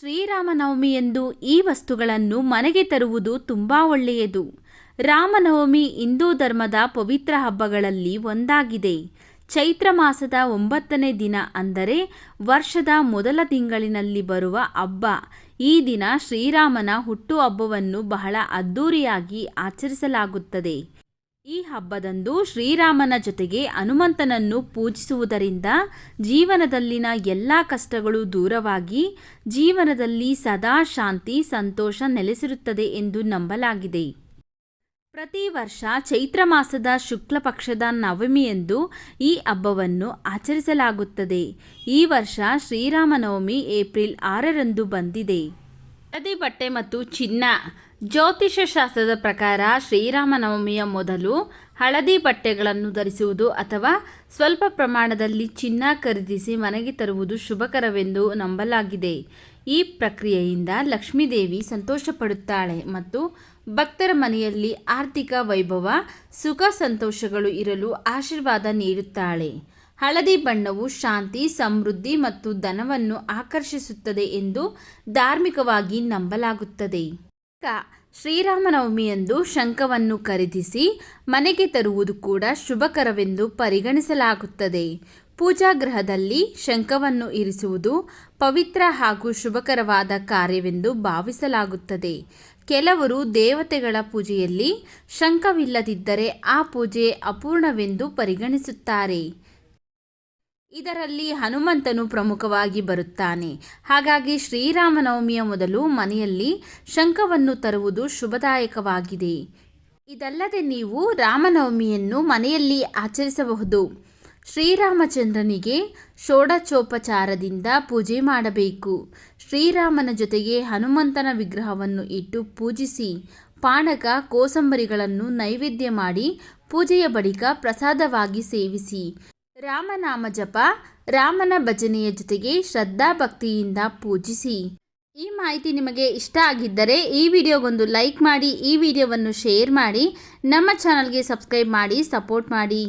ಶ್ರೀರಾಮನವಮಿಯಂದು ಈ ವಸ್ತುಗಳನ್ನು ಮನೆಗೆ ತರುವುದು ತುಂಬ ಒಳ್ಳೆಯದು. ರಾಮನವಮಿ ಹಿಂದೂ ಧರ್ಮದ ಪವಿತ್ರ ಹಬ್ಬಗಳಲ್ಲಿ ಒಂದಾಗಿದೆ. ಚೈತ್ರ ಮಾಸದ ಒಂಬತ್ತನೇ ದಿನ ಅಂದರೆ ವರ್ಷದ ಮೊದಲ ತಿಂಗಳಿನಲ್ಲಿ ಬರುವ ಹಬ್ಬ. ಈ ದಿನ ಶ್ರೀರಾಮನ ಹುಟ್ಟುಹಬ್ಬವನ್ನು ಬಹಳ ಅದ್ಧೂರಿಯಾಗಿ ಆಚರಿಸಲಾಗುತ್ತದೆ. ಈ ಹಬ್ಬದಂದು ಶ್ರೀರಾಮನ ಜೊತೆಗೆ ಹನುಮಂತನನ್ನು ಪೂಜಿಸುವುದರಿಂದ ಜೀವನದಲ್ಲಿನ ಎಲ್ಲ ಕಷ್ಟಗಳು ದೂರವಾಗಿ ಜೀವನದಲ್ಲಿ ಸದಾ ಶಾಂತಿ, ಸಂತೋಷ ನೆಲೆಸಿರುತ್ತದೆ ಎಂದು ನಂಬಲಾಗಿದೆ. ಪ್ರತಿ ವರ್ಷ ಚೈತ್ರ ಮಾಸದ ಶುಕ್ಲ ಪಕ್ಷದ ನವಮಿಯಂದು ಈ ಹಬ್ಬವನ್ನು ಆಚರಿಸಲಾಗುತ್ತದೆ. ಈ ವರ್ಷ ಶ್ರೀರಾಮನವಮಿ ಏಪ್ರಿಲ್ ಆರರಂದು ಬಂದಿದೆ. ಹಳದಿ ಬಟ್ಟೆ ಮತ್ತು ಚಿನ್ನ ಜ್ಯೋತಿಷ ಶಾಸ್ತ್ರದ ಪ್ರಕಾರ ಶ್ರೀರಾಮನವಮಿಯ ಮೊದಲು ಹಳದಿ ಬಟ್ಟೆಗಳನ್ನು ಧರಿಸುವುದು ಅಥವಾ ಸ್ವಲ್ಪ ಪ್ರಮಾಣದಲ್ಲಿ ಚಿನ್ನ ಖರೀದಿಸಿ ಮನೆಗೆ ತರುವುದು ಶುಭಕರವೆಂದು ನಂಬಲಾಗಿದೆ. ಈ ಪ್ರಕ್ರಿಯೆಯಿಂದ ಲಕ್ಷ್ಮೀದೇವಿ ಸಂತೋಷಪಡುತ್ತಾಳೆ ಮತ್ತು ಭಕ್ತರ ಮನೆಯಲ್ಲಿ ಆರ್ಥಿಕ ವೈಭವ, ಸುಖ ಸಂತೋಷಗಳು ಇರಲು ಆಶೀರ್ವಾದ ನೀಡುತ್ತಾಳೆ. ಹಳದಿ ಬಣ್ಣವು ಶಾಂತಿ, ಸಮೃದ್ಧಿ ಮತ್ತು ಧನವನ್ನು ಆಕರ್ಷಿಸುತ್ತದೆ ಎಂದು ಧಾರ್ಮಿಕವಾಗಿ ನಂಬಲಾಗುತ್ತದೆ. ಶ್ರೀರಾಮನವಮಿಯಂದು ಶಂಖವನ್ನು ಖರೀದಿಸಿ ಮನೆಗೆ ತರುವುದು ಕೂಡ ಶುಭಕರವೆಂದು ಪರಿಗಣಿಸಲಾಗುತ್ತದೆ. ಪೂಜಾ ಗೃಹದಲ್ಲಿ ಶಂಖವನ್ನು ಇರಿಸುವುದು ಪವಿತ್ರ ಹಾಗೂ ಶುಭಕರವಾದ ಕಾರ್ಯವೆಂದು ಭಾವಿಸಲಾಗುತ್ತದೆ. ಕೆಲವರು ದೇವತೆಗಳ ಪೂಜೆಯಲ್ಲಿ ಶಂಖವಿಲ್ಲದಿದ್ದರೆ ಆ ಪೂಜೆ ಅಪೂರ್ಣವೆಂದು ಪರಿಗಣಿಸುತ್ತಾರೆ. ಇದರಲ್ಲಿ ಹನುಮಂತನು ಪ್ರಮುಖವಾಗಿ ಬರುತ್ತಾನೆ. ಹಾಗಾಗಿ ಶ್ರೀರಾಮನವಮಿಯ ಮೊದಲು ಮನೆಯಲ್ಲಿ ಶಂಖವನ್ನು ತರುವುದು ಶುಭದಾಯಕವಾಗಿದೆ. ಇದಲ್ಲದೆ ನೀವು ರಾಮನವಮಿಯನ್ನು ಮನೆಯಲ್ಲಿ ಆಚರಿಸಬಹುದು. ಶ್ರೀರಾಮಚಂದ್ರನಿಗೆ ಷೋಡಚೋಪಚಾರದಿಂದ ಪೂಜೆ ಮಾಡಬೇಕು. ಶ್ರೀರಾಮನ ಜೊತೆಗೆ ಹನುಮಂತನ ವಿಗ್ರಹವನ್ನು ಇಟ್ಟು ಪೂಜಿಸಿ, ಪಾನಕ, ಕೋಸಂಬರಿಗಳನ್ನು ನೈವೇದ್ಯ ಮಾಡಿ ಪೂಜೆಯ ಬಳಿಕ ಪ್ರಸಾದವಾಗಿ ಸೇವಿಸಿ. ರಾಮನಾಮ ಜಪ, ರಾಮನ ಭಜನೆಯ ಜೊತೆಗೆ ಶ್ರದ್ಧಾ ಭಕ್ತಿಯಿಂದ ಪೂಜಿಸಿ. ಈ ಮಾಹಿತಿ ನಿಮಗೆ ಇಷ್ಟ ಆಗಿದ್ದರೆ ಈ ವಿಡಿಯೋಗೊಂದು ಲೈಕ್ ಮಾಡಿ, ಈ ವಿಡಿಯೋವನ್ನು ಶೇರ್ ಮಾಡಿ, ನಮ್ಮ ಚಾನಲ್ಗೆ ಸಬ್ಸ್ಕ್ರೈಬ್ ಮಾಡಿ, ಸಪೋರ್ಟ್ ಮಾಡಿ.